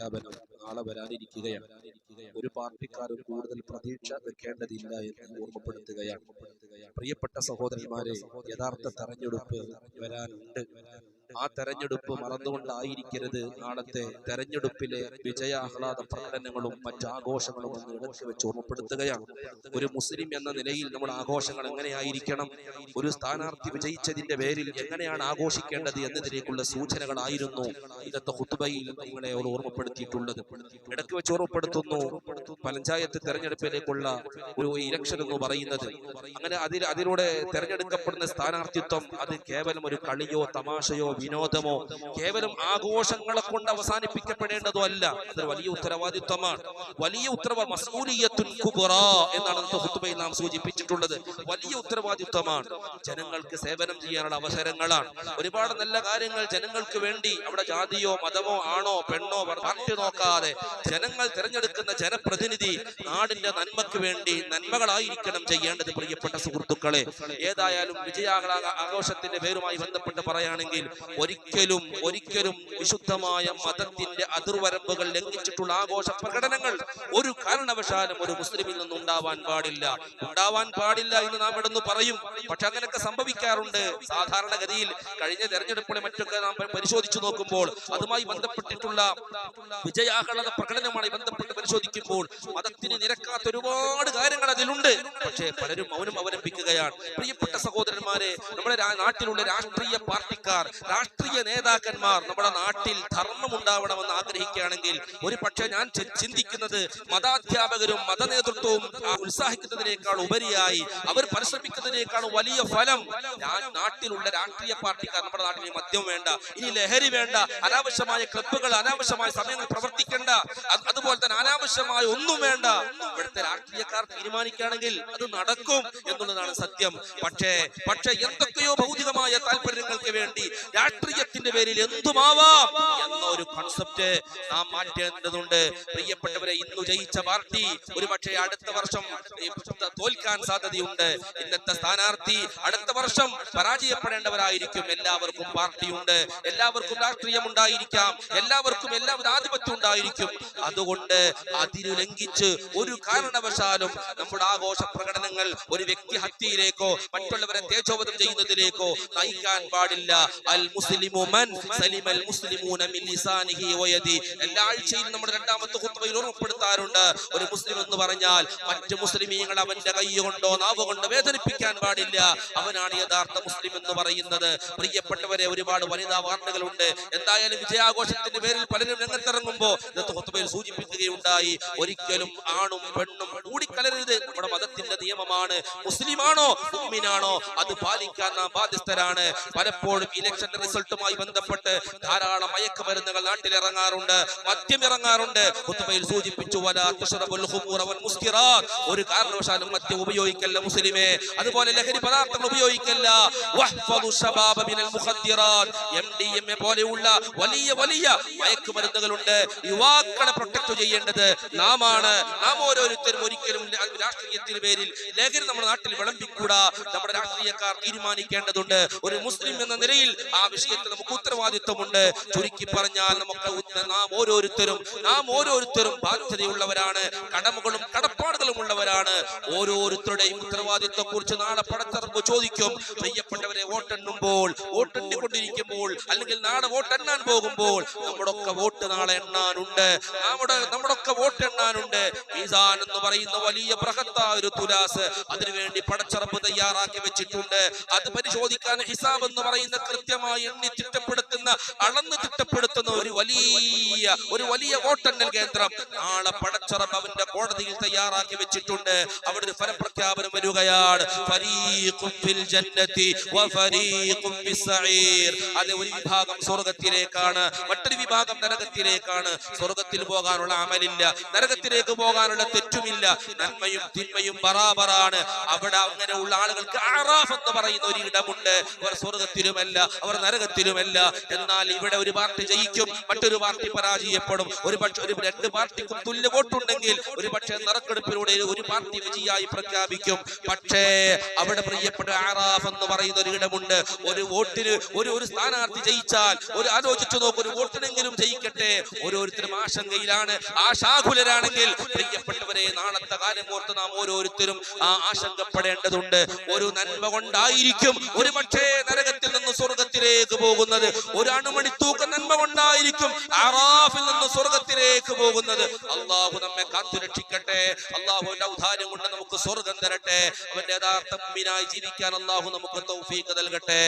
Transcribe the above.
പ്രഖ്യാപനം നാളെ വരാനിരിക്കുകയാണ്. ഒരു പാർട്ടിക്കാരും കൂടുതൽ പ്രതീക്ഷ വെക്കേണ്ടതില്ല എന്ന് ഓർമ്മപ്പെടുത്തുകയാണ്. പ്രിയപ്പെട്ട സഹോദരന്മാരെ യഥാർത്ഥ തെരഞ്ഞെടുപ്പ് വരാനുണ്ട്. ആ തെരഞ്ഞെടുപ്പ് മറന്നുകൊണ്ടായിരിക്കരുത് നാളത്തെ തെരഞ്ഞെടുപ്പിലെ വിജയാഹ്ലാദ പ്രകടനങ്ങളും മറ്റു ആഘോഷങ്ങളും എന്ന് ഇടയ്ക്ക് വെച്ച് ഓർമ്മപ്പെടുത്തുകയാണ്. ഒരു മുസ്ലിം എന്ന നിലയിൽ നമ്മൾ ആഘോഷങ്ങൾ എങ്ങനെയായിരിക്കണം? ഒരു സ്ഥാനാർത്ഥി വിജയിച്ചതിന്റെ പേരിൽ എങ്ങനെയാണ് ആഘോഷിക്കേണ്ടത് എന്നതിലേക്കുള്ള സൂചനകളായിരുന്നു ഇന്നത്തെ ഹുത്തുബയിൽ നിങ്ങളെ ഓർമ്മപ്പെടുത്തിയിട്ടുള്ളത്. ഇടയ്ക്ക് വെച്ച് ഓർമ്മപ്പെടുത്തുന്നു. പഞ്ചായത്ത് തെരഞ്ഞെടുപ്പിലേക്കുള്ള ഒരു ഇലക്ഷൻ എന്ന് പറയുന്നത്. അങ്ങനെ അതിൽ അതിലൂടെ തെരഞ്ഞെടുക്കപ്പെടുന്ന സ്ഥാനാർത്ഥിത്വം അത് കേവലം ഒരു കളിയോ തമാശയോ വിനോദമോ കേവലം ആഘോഷങ്ങളെ കൊണ്ട് അവസാനിപ്പിക്കപ്പെടേണ്ടതോ അല്ല. അത് വലിയ ഉത്തരവാദിത്വമാണ്. വലിയ ഉത്തരവാ എന്നാണ് ഹുത്തുബയിൽ നാം സൂചിപ്പിച്ചിട്ടുള്ളത്. വലിയ ഉത്തരവാദിത്വമാണ്. ജനങ്ങൾക്ക് സേവനം ചെയ്യാനുള്ള അവസരങ്ങളാണ്. ഒരുപാട് നല്ല കാര്യങ്ങൾ ജനങ്ങൾക്ക് വേണ്ടി അവിടെ ജാതിയോ മതമോ ആണോ പെണ്ണോ നോക്കാതെ ജനങ്ങൾ തിരഞ്ഞെടുക്കുന്ന ജനപ്രതിനിധി നാടിന്റെ നന്മക്ക് വേണ്ടി നന്മകളായിരിക്കണം ചെയ്യേണ്ടത് പ്രിയപ്പെട്ട സുഹൃത്തുക്കളെ. ഏതായാലും വിജയാഘ ആഘോഷത്തിന്റെ പേരുമായി ബന്ധപ്പെട്ട് പറയുകയാണെങ്കിൽ ഒരിക്കലും ഒരിക്കലും വിശുദ്ധമായ മതത്തിന്റെ അതിർവരമ്പുകൾ ലംഘിച്ചിട്ടുള്ള ആഘോഷ പ്രകടനങ്ങൾ ഒരു കാരണവശാലും ഒരു മുസ്ലിമിൽ നിന്നും ഉണ്ടാവാൻ പാടില്ല. ഉണ്ടാവാൻ പാടില്ല എന്ന് നാം ഇടന്ന് പറയും. പക്ഷെ അങ്ങനെയൊക്കെ സംഭവിക്കാറുണ്ട്. സാധാരണഗതിയിൽ കഴിഞ്ഞ തെരഞ്ഞെടുപ്പുകളെ മറ്റൊക്കെ നാം പരിശോധിച്ചു നോക്കുമ്പോൾ അതുമായി ബന്ധപ്പെട്ടിട്ടുള്ള വിജയാഹ്ലാദ പ്രകടനവുമായി ബന്ധപ്പെട്ട് പരിശോധിക്കുമ്പോൾ മതത്തിന് നിരക്കാത്ത ഒരുപാട് കാര്യങ്ങൾ അതിലുണ്ട്. പക്ഷേ പലരും മൗനം അവലംബിക്കുകയാണ്. പ്രിയപ്പെട്ട സഹോദരന്മാരെ നമ്മുടെ നാട്ടിലുള്ള രാഷ്ട്രീയ പാർട്ടിക്കാർ രാഷ്ട്രീയ നേതാക്കന്മാർ നമ്മുടെ നാട്ടിൽ ധർമ്മം ഉണ്ടാവണമെന്ന് ആഗ്രഹിക്കുകയാണെങ്കിൽ ഒരു പക്ഷേ ഞാൻ ചിന്തിക്കുന്നത് മതാധ്യാപകരും മത നേതൃത്വവും ഉത്സാഹിക്കുന്നതിനേക്കാൾ ഉപരിയായി അവർ പരിശ്രമിക്കുന്നതിനേക്കാൾ വലിയ ഫലം ഞാൻ നാട്ടിലുള്ള രാഷ്ട്രീയ പാർട്ടിക്കാർ നമ്മുടെ നാട്ടിൽ മദ്യം വേണ്ട ഇനി ലഹരി വേണ്ട അനാവശ്യമായ ക്ലബുകൾ അനാവശ്യമായ സമയങ്ങൾ പ്രവർത്തിക്കേണ്ട അത് അതുപോലെ തന്നെ അനാവശ്യമായ ഒന്നും വേണ്ട. ഇവിടുത്തെ രാഷ്ട്രീയക്കാർ തീരുമാനിക്കുകയാണെങ്കിൽ അത് നടക്കും എന്നുള്ളതാണ് സത്യം. പക്ഷേ പക്ഷേ എന്തൊക്കെയോ ഭൗതികമായ താല്പര്യങ്ങൾക്ക് വേണ്ടി രാഷ്ട്രീയത്തിന്റെ പേരിൽ എന്തുമാവാം എന്ന ഒരു കോൺസെപ്റ്റ് നാം മാറ്റേണ്ടതുണ്ട്. പ്രിയപ്പെട്ടവരെ ഇന്ന് ജയിച്ച പാർട്ടി ഒരു പക്ഷേ അടുത്ത വർഷം തോൽക്കാൻ സാധ്യതയുണ്ട്. ഇന്നത്തെ സ്ഥാനാർത്ഥി അടുത്ത വർഷം പരാജയപ്പെടേണ്ടവരായിരിക്കും. എല്ലാവർക്കും പാർട്ടിയുണ്ട്. എല്ലാവർക്കും രാഷ്ട്രീയം ഉണ്ടായിരിക്കാം. എല്ലാവർക്കും എല്ലാവിധ ആധിപത്യം ഉണ്ടായിരിക്കും. അതുകൊണ്ട് അതിരു ലംഘിച്ച് ഒരു കാരണവശാലും നമ്മുടെ ആഘോഷ പ്രകടനങ്ങൾ ഒരു വ്യക്തി ഹത്യയിലേക്കോ മറ്റുള്ളവരെ തേജോവധം ചെയ്യുന്നതിലേക്കോ നയിക്കാൻ പാടില്ല. അൽ മുസ്ലിമു മൻ മുസ്ലിമൂന മിൻ വയദി. എല്ലാ ആഴ്ചയിലും നമ്മുടെ രണ്ടാമത്തെ ഖുത്ബയിൽ ഓർമ്മപ്പെടുത്താറുണ്ട് ഒരു മുസ്ലിം എന്ന് പറഞ്ഞാൽ മറ്റു മുസ്ലിമീങ്ങൾ അവന്റെ കൈ കൊണ്ടോ നാവ് കൊണ്ടോ വേദനിപ്പിക്കാൻ പാടില്ല. അവനാണ് യഥാർത്ഥ മുസ്ലിം എന്ന് പറയുന്നത്. പ്രിയപ്പെട്ടവരെ ഒരുപാട് വനിതാ വാർത്തകളുണ്ട് എന്തായാലും വിജയാഘോഷത്തിന്റെ പേരിൽ പലരും രംഗത്തിറങ്ങുമ്പോ ഇന്നത്തെ ഖുത്ബയിൽ സൂചിപ്പിക്കുകയുണ്ടായി. ഒരിക്കലും ആണും പെണ്ണും കൂടിക്കലരരുത്. നമ്മുടെ മതത്തിന്റെ നിയമമാണ്. മുസ്ലിമാണോ ഉമ്മിനാണോ അത് പാലിക്കാൻ നാം ബാധ്യസ്ഥരാണ്. പലപ്പോഴും ഇലക്ഷൻ റിസൾട്ടുമായി ബന്ധപ്പെട്ട് ധാരാളം മയക്കുമരുന്നുകൾ നാട്ടിൽ ഇറങ്ങാറുണ്ട് മദ്യം ഇറങ്ങാറുണ്ട് ഖുത്ബയിൽ സൂചിപ്പിച്ചു ഒരു കാരണവശാലും മദ്യം ഉപയോഗിക്കല്ല മുസ്ലിമേ. അതുപോലെ ലഹരി പദാർത്ഥങ്ങൾ ഉപയോഗിക്കല്ല. എംഡിഎംഎ പോലെയുള്ള വലിയ വലിയ മയക്കുമരുന്നുകളുണ്ട്. യുവാക്കളെ പ്രൊട്ടക്ട് ചെയ്യേണ്ടത് നാമാണ്. നാം ഓരോരുത്തരും ഒരിക്കലും രാഷ്ട്രീയത്തിന്റെ രാഷ്ട്രീയത്തിന് പേരിൽ ലഹരി നമ്മുടെ നാട്ടിൽ വിളമ്പിക്കൂടാ. നമ്മുടെ രാഷ്ട്രീയക്കാർ തീരുമാനിക്കേണ്ടതുണ്ട്. ഒരു മുസ്ലിം എന്ന നിലയിൽ ആ വിഷയത്തിൽ നമുക്ക് ഉത്തരവാദിത്വമുണ്ട്. ചുരുക്കി പറഞ്ഞാൽ നമുക്ക് നാം ഓരോരുത്തരും നാം ഓരോരുത്തരും ബാധ്യതയുള്ളവരാണ്. കടമകളും കടപ്പാടുകളും ഉള്ളവരാണ് ഓരോരുത്തരുടെയും ഉത്തരവാദിത്വം കുറിച്ച് നാളെ പടത്തറമ്പ് ചോദിക്കും. പ്രിയപ്പെട്ടവരെ വോട്ടെണ്ണുമ്പോൾ വോട്ടെണ്ണിക്കൊണ്ടിരിക്കുമ്പോൾ അല്ലെങ്കിൽ നാളെ വോട്ടെണ്ണാൻ പോകുമ്പോൾ നമ്മുടെ ഒക്കെ വോട്ട് നാളെ എണ്ണാനുണ്ട്. നമ്മുടെ നമ്മുടെ ഒക്കെ വോട്ട് എണ്ണാനുണ്ട്. മീസാൻ എന്ന് പറയുന്ന വലിയ ബൃഹത്തായ ഒരു തുലാസ് അതിനുവേണ്ടി പടച്ചറപ്പ് തയ്യാറാക്കി വെച്ചിട്ടുണ്ട്. അത് പരിശോധിക്കാൻ ഹിസാബ് എന്ന് പറയുന്ന കൃത്യമായി എണ്ണി തിട്ടപ്പെടുത്തുന്ന അളന്ന് തിട്ടപ്പെടുത്തുന്ന ഒരു വലിയ ഒരു വലിയ വോട്ടെണ്ണൽ കേന്ദ്രം നാളെ പടച്ചറപ്പ് അവന്റെ കോടതിയിൽ തയ്യാറാക്കി വെച്ചിട്ടുണ്ട്. അവിടെ ഒരു ഫലപ്രഖ്യാപനം വരികയാണ്. അത് ഒരു വിഭാഗം സ്വർഗത്തിലേക്കാണ്. മറ്റൊരു വിഭാഗം നരകത്തിലേക്കാണ്. സ്വർഗത്തിൽ പോകാനുള്ള അമലില്ല. നരകത്തിലേക്ക് പോകാനുള്ള തെറ്റുമില്ല. നന്മയും തിന്മയും ബറാബറാണ്. അവിടെ അങ്ങനെയുള്ള ആളുകൾക്ക് ആറാഫ് എന്ന് പറയുന്ന ഒരു ഇടമുണ്ട്. അവർ സ്വർഗത്തിലുമല്ല അവർ നരകത്തിലുമല്ല. എന്നാൽ ഇവിടെ ഒരു പാർട്ടി ജയിക്കും മറ്റൊരു പാർട്ടി പരാജയപ്പെടും. ഒരു പക്ഷെ ഒരു രണ്ട് പാർട്ടിക്കും തുല്യ വോട്ടുണ്ടെങ്കിൽ ഒരു പക്ഷേ നറുക്കെടുപ്പിൽ വോട്ടിലൂടെ ഒരു പാർട്ടി വിജയായി പ്രഖ്യാപിക്കും. പക്ഷേ അവിടെ പ്രിയപ്പെട്ട ആറാഫ് എന്ന് പറയുന്ന ഒരു ഇടമുണ്ട്. ഒരു വോട്ടിന് ഒരു ഒരു സ്ഥാനാർത്ഥി ജയിച്ചാൽ ഒരു ആലോചിച്ചു നോക്കും ഒരു വോട്ടിനെങ്കിലും ജയിക്കട്ടെ. ഓരോരുത്തരും ആശങ്കയിലാണ്. ആശാകുലരാണെങ്കിൽ പ്രിയപ്പെട്ടവരെ നാളത്തെ കാലം ഓർത്ത് നാം ഓരോരുത്തരും ആ ആശങ്കപ്പെടേണ്ടതുണ്ട്. ഒരു നന്മ കൊണ്ടായിരിക്കും ഒരു പക്ഷേ നരകത്തിൽ നിന്ന് സ്വർഗത്തിലേക്ക് പോകുന്നത്. ഒരു അണുമണി തൂക്ക നന്മ കൊണ്ടായിരിക്കും ആറാഫിൽ നിന്ന് സ്വർഗത്തിലേക്ക് പോകുന്നത്. അള്ളാഹു നമ്മെ കാത്തുരക്ഷിക്കട്ടെ. അള്ളാഹുവിന്റെ ഔദാര്യം കൊണ്ട് നമുക്ക് സ്വർഗം തരട്ടെ. അവന്റെ യഥാർത്ഥ മുമ്പിനായി ജീവിക്കാൻ അള്ളാഹു നമുക്ക് തൗഫീഖ് നൽകട്ടെ.